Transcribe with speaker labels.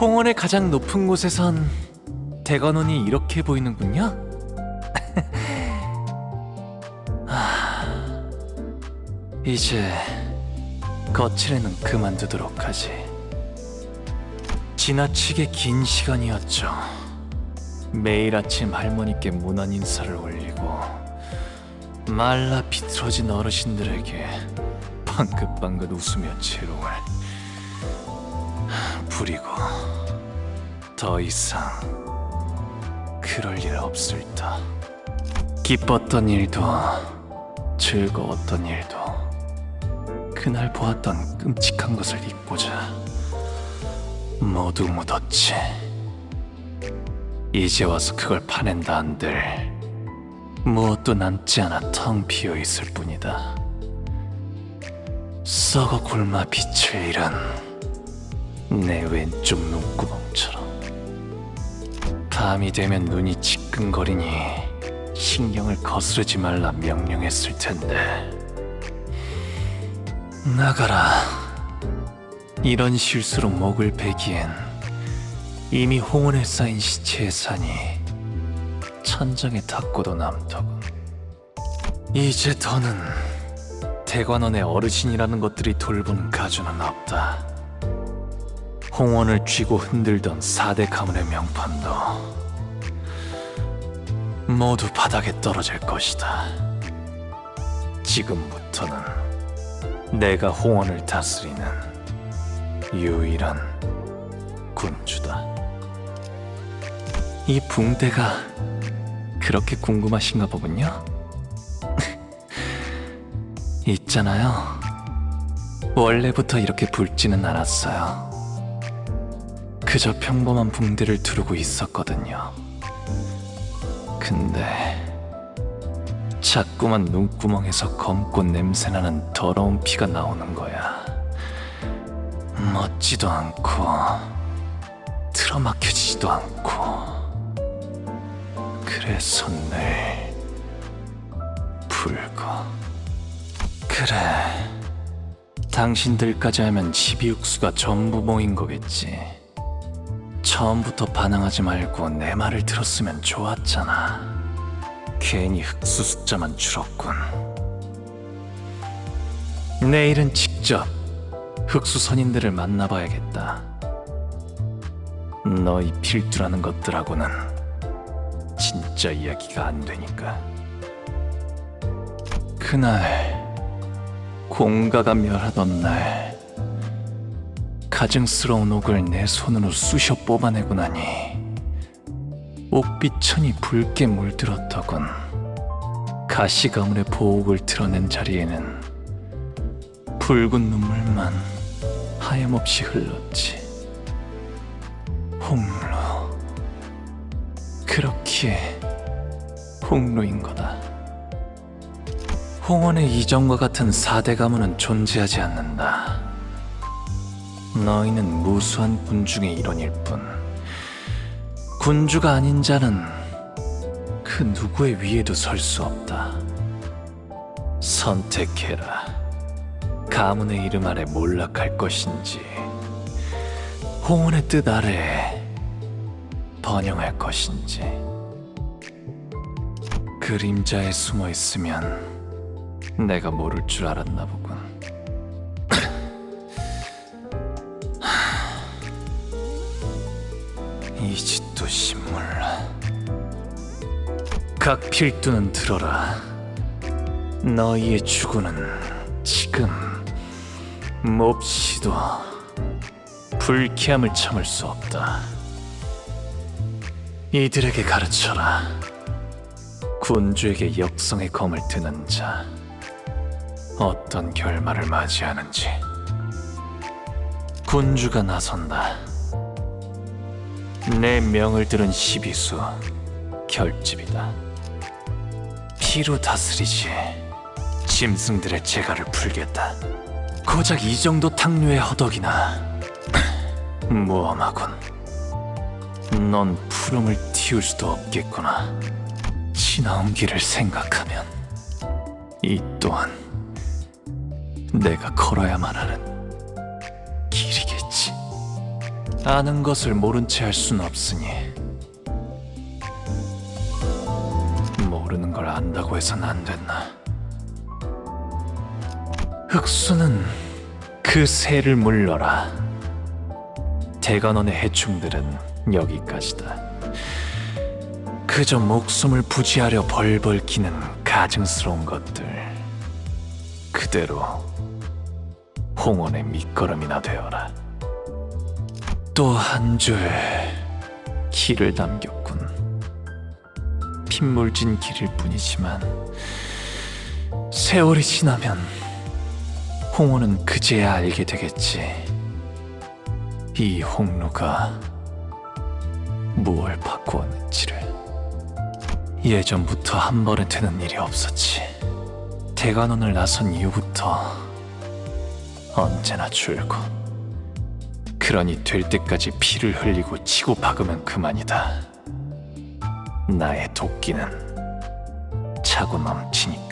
Speaker 1: 홍원의 가장 높은 곳에선 대관원이 이렇게 보이는군요. 하, 이제 거칠에는 그만두도록 하지. 지나치게 긴 시간이었죠. 매일 아침 할머니께 문안 인사를 올리고 말라 비틀어진 어르신들에게 방긋방긋 웃으며 채롱을 부리고 더 이상 그럴 일 없을 다 기뻤던 일도 즐거웠던 일도 그날 보았던 끔찍한 것을 잊고자 모두 묻었지. 이제 와서 그걸 파낸다 한들 무엇도 남지 않아 텅 비어 있을 뿐이다. 썩어 굶어 빛을 잃은 내 왼쪽 눈구멍처럼. 밤이 되면 눈이 지끈거리니 신경을 거스르지 말라 명령했을 텐데. 나가라. 이런 실수로 목을 베기엔 이미 홍원에 쌓인 시체의 산이 천장에 닿고도 남더군. 이제 더는 대관원의 어르신이라는 것들이 돌보는 가주는 없다 홍원을 쥐고 흔들던 사대 가문의 명판도 모두 바닥에 떨어질 것이다. 지금부터는 내가 홍원을 다스리는 유일한 군주다. 이 붕대가 그렇게 궁금하신가 보군요. 있잖아요. 원래부터 이렇게 붉지는 않았어요. 그저 평범한 붕대를 두르고 있었거든요. 근데 자꾸만 눈구멍에서 검고 냄새나는 더러운 피가 나오는 거야. 멋지도 않고 틀어막혀지지도 않고 그래서 늘 붉어. 그래. 당신들까지 하면 지비육수가 전부 모인 거겠지. 처음부터 반항하지 말고 내 말을 들었으면 좋았잖아. 괜히 흑수 숫자만 줄었군. 내일은 직접 흑수 선인들을 만나봐야겠다. 너희 필두라는 것들하고는 진짜 이야기가 안 되니까. 그날 공가가 멸하던 날 가증스러운 옥을 내 손으로 쑤셔 뽑아내고 나니 옥빛천이 붉게 물들었더군. 가시 가문의 보옥을 드러낸 자리에는 붉은 눈물만 하염없이 흘렀지. 홍로. 그렇기에 홍로인 거다. 홍원의 이전과 같은 사대 가문은 존재하지 않는다 너희는 무수한 군중의 일원일 뿐. 군주가 아닌 자는 그 누구의 위에도 설 수 없다. 선택해라. 가문의 이름 아래 몰락할 것인지 홍원의 뜻 아래 번영할 것인지. 그림자에 숨어 있으면 내가 모를 줄 알았나 보군 이 짓도 신물라. 각 필두는 들어라. 너희의 주군은 지금 몹시도 불쾌함을 참을 수 없다. 이들에게 가르쳐라. 군주에게 역성의 검을 드는 자 어떤 결말을 맞이하는지. 군주가 나선다 내 명을 들은 시비수 결집이다. 피로 다스리지 짐승들의 재갈을 풀겠다. 고작 이 정도 탕류의 허덕이나 무엄하군. 넌 푸름을 틔울 수도 없겠구나. 지나온 길을 생각하면 이 또한 내가 걸어야만 하는 아는 것을 모른 채 할 순 없으니 모르는 걸 안다고 해선 안 된다. 흑수는 그 새를 물러라. 대관원의 해충들은 여기까지다. 그저 목숨을 부지하려 벌벌 기는 가증스러운 것들. 그대로 홍원의 밑거름이나 되어라. 또 한 줄 길을 남겼군. 핏물진 길일 뿐이지만 세월이 지나면 홍원은 그제야 알게 되겠지. 이 홍루가 무얼 바꾸었는지를. 예전부터 한 번에 되는 일이 없었지. 대관원을 나선 이후부터 언제나 줄고. 그러니 될 때까지 피를 흘리고 치고 박으면 그만이다. 나의 도끼는 차고 넘치니까.